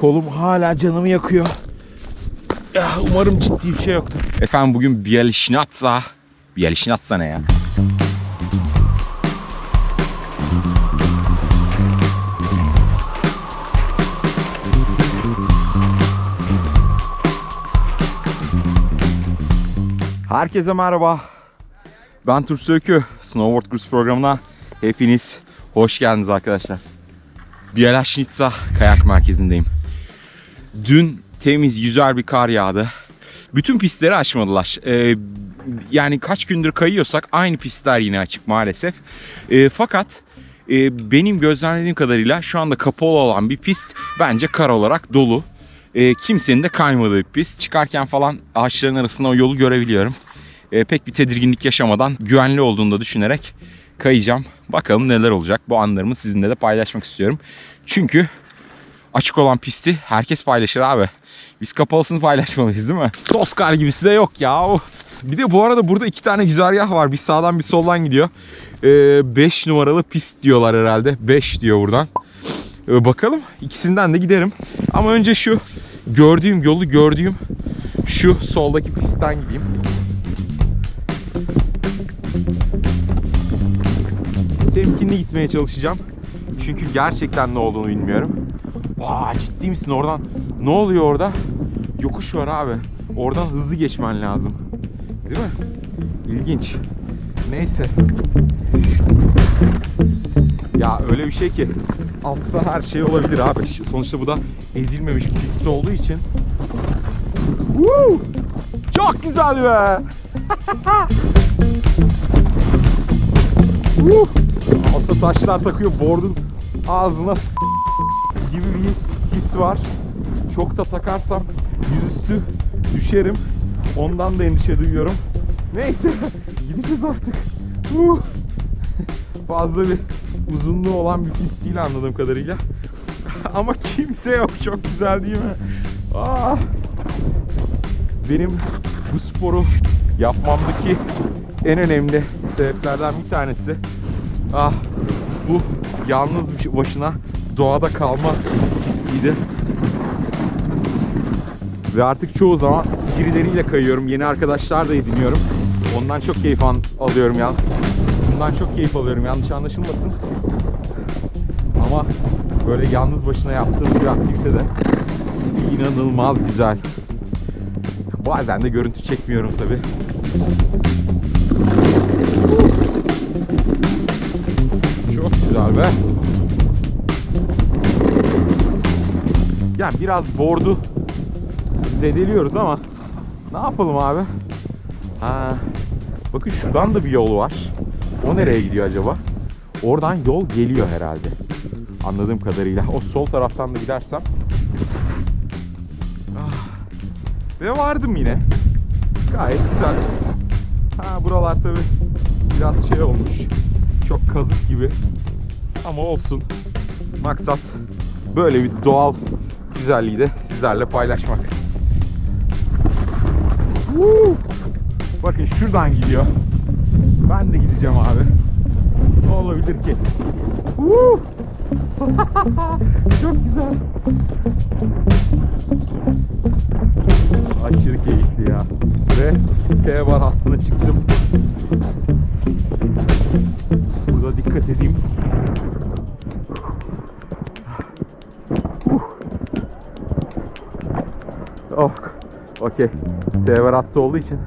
Kolum hala canımı yakıyor. Ya, umarım ciddi bir şey yoktur. Efendim bugün Bielişnatsa. Bielişnatsa ne ya? Herkese merhaba. Ben Tur Sökü. Snowboard Cruise programına hepiniz hoş geldiniz arkadaşlar. Bielaşnitsa kayak merkezindeyim. Dün temiz güzel bir kar yağdı. Bütün pistleri açmadılar. Ee, yani kaç gündür kayıyorsak aynı pistler yine açık maalesef. Ee, fakat e, benim gözlemlediğim kadarıyla şu anda kapalı olan bir pist bence kar olarak dolu. Ee, kimsenin de kaymadığı bir pist. Çıkarken falan ağaçların arasında o yolu görebiliyorum. Ee, pek bir tedirginlik yaşamadan güvenli olduğunu da düşünerek kayacağım. Bakalım neler olacak. Bu anlarımı sizinle de paylaşmak istiyorum. Çünkü açık olan pisti herkes paylaşır abi. Biz kapalısını paylaşmalıyız değil mi? Toskar gibisi de yok ya. Bir de bu arada burada iki tane güzergah var. Bir sağdan bir soldan gidiyor. 5 numaralı pist diyorlar herhalde. 5 diyor buradan. Ee, bakalım ikisinden de giderim. Ama önce şu gördüğüm yolu gördüğüm şu soldaki pistten gideyim. Temkinli gitmeye çalışacağım. Çünkü gerçekten ne olduğunu bilmiyorum. Aa ciddi misin oradan? Ne oluyor orada? Yokuş var abi. Oradan hızlı geçmen lazım. Değil mi? İlginç. Neyse. Ya öyle bir şey ki altta her şey olabilir abi. Sonuçta bu da ezilmemiş bir pist olduğu için. Woo! Çok güzel be. Woo! Altta taşlar takıyor. Board'un ağzına gibi bir his var. Çok da takarsam yüzüstü düşerim. Ondan da endişe duyuyorum. Neyse gideceğiz artık. Woo! Fazla bir uzunluğu olan bir pist değil anladığım kadarıyla. Ama kimse yok. Çok güzel değil mi? Aa! Benim bu sporu yapmamdaki en önemli sebeplerden bir tanesi ah bu yalnız başına doğada kalma hissiydi. Ve artık çoğu zaman birileriyle kayıyorum. Yeni arkadaşlar da ediniyorum. Ondan çok keyif alıyorum ya. Bundan çok keyif alıyorum. Yanlış anlaşılmasın. Ama böyle yalnız başına yaptığım bir aktivite de inanılmaz güzel. Bazen de görüntü çekmiyorum tabi. Çok güzel be. Yani biraz bordu zedeliyoruz ama ne yapalım abi? Ha, bakın şuradan da bir yol var. O nereye gidiyor acaba? Oradan yol geliyor herhalde. Anladığım kadarıyla. O sol taraftan da gidersem. Ah. Ve vardım yine. Gayet güzel. Ha buralar tabi biraz şey olmuş. Çok kazık gibi. Ama olsun. Maksat böyle bir doğal güzelliği de sizlerle paylaşmak. Woo! Bakın şuradan gidiyor. Ben de gideceğim abi. Ne olabilir ki? Woo! Çok güzel. Aşırı keyifli ya. Ve T bar hattına çıktım. Burada dikkat edeyim. Oh, okey. Bar hattı olduğu için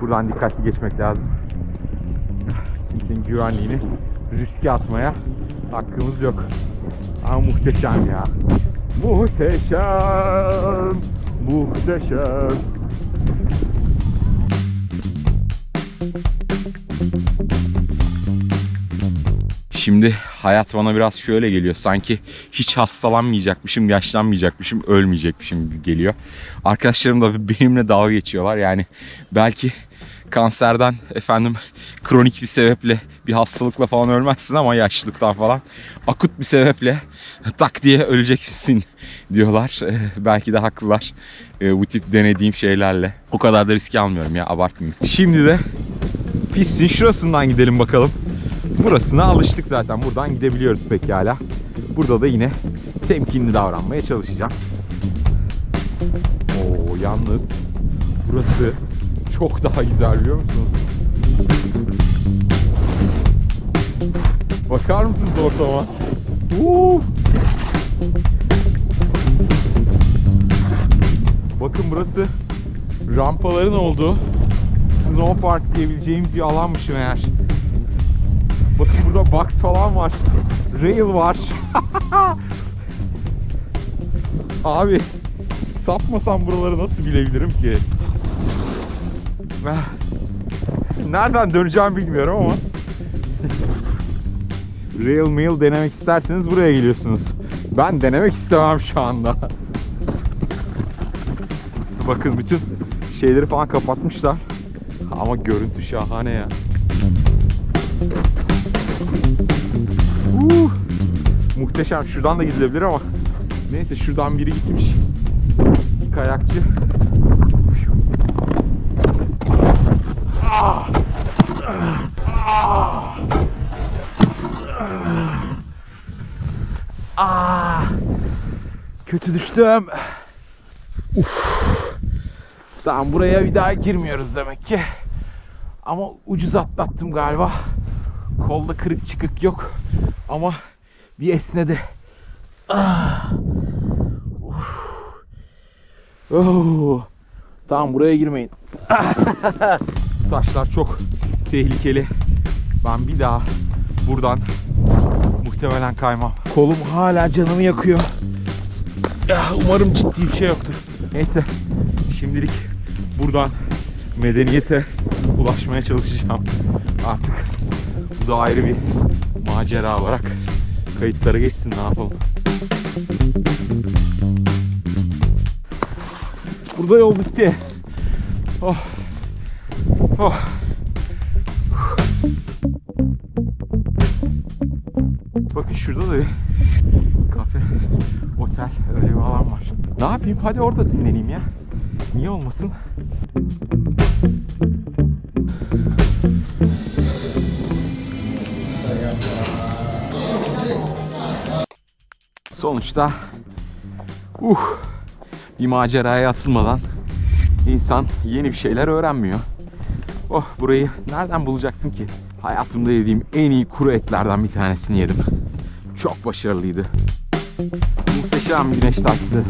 buradan dikkatli geçmek lazım. Kimsenin güvenliğini riske atmaya hakkımız yok. Ama muhteşem ya. Muhteşem. Muhteşem. Şimdi hayat bana biraz şöyle geliyor. Sanki hiç hastalanmayacakmışım, yaşlanmayacakmışım, ölmeyecekmişim gibi geliyor. Arkadaşlarım da benimle dalga geçiyorlar. Yani belki kanserden efendim kronik bir sebeple bir hastalıkla falan ölmezsin ama yaşlılıktan falan akut bir sebeple tak diye öleceksin diyorlar. Eh, belki de haklılar eh, bu tip denediğim şeylerle. O kadar da riske almıyorum ya abartmayayım. Şimdi de pistin şurasından gidelim bakalım. Burasına alıştık zaten. Buradan gidebiliyoruz pekala. Burada da yine temkinli davranmaya çalışacağım. Oo yalnız burası çok daha güzel biliyor musunuz? Bakar mısınız ortama? Uuu. Bakın burası rampaların olduğu snow park diyebileceğimiz bir alanmış meğer. Bakın burada box falan var. Rail var. Abi sapmasam buraları nasıl bilebilirim ki? Nereden döneceğim bilmiyorum ama. Rail mail denemek isterseniz buraya geliyorsunuz. Ben denemek istemem şu anda. Bakın bütün şeyleri falan kapatmışlar. Ama görüntü şahane ya. Uh, muhteşem. Şuradan da gidilebilir ama. Neyse şuradan biri gitmiş. Kayakçı. Ah! Ah! Ah! Kötü düştüm. Uf. Tamam buraya bir daha girmiyoruz demek ki. Ama ucuz atlattım galiba. Kolda kırık çıkık yok. Ama bir esnedi. Ah. Uf. Oh. Tamam buraya girmeyin. Taşlar çok tehlikeli. Ben bir daha buradan muhtemelen kaymam. Kolum hala canımı yakıyor. Ya, umarım ciddi bir şey yoktur. Neyse şimdilik buradan medeniyete ulaşmaya çalışacağım. Artık bu da ayrı bir macera olarak kayıtlara geçsin ne yapalım. Burada yol bitti. Oh. Oh. Bakın şurada da bir kafe, otel, öyle bir alan var. Ne yapayım? Hadi orada dinleneyim ya. Niye olmasın? Sonuçta uh, bir maceraya atılmadan insan yeni bir şeyler öğrenmiyor. Oh burayı nereden bulacaktım ki? Hayatımda yediğim en iyi kuru etlerden bir tanesini yedim. Çok başarılıydı. Muhteşem güneş taktı.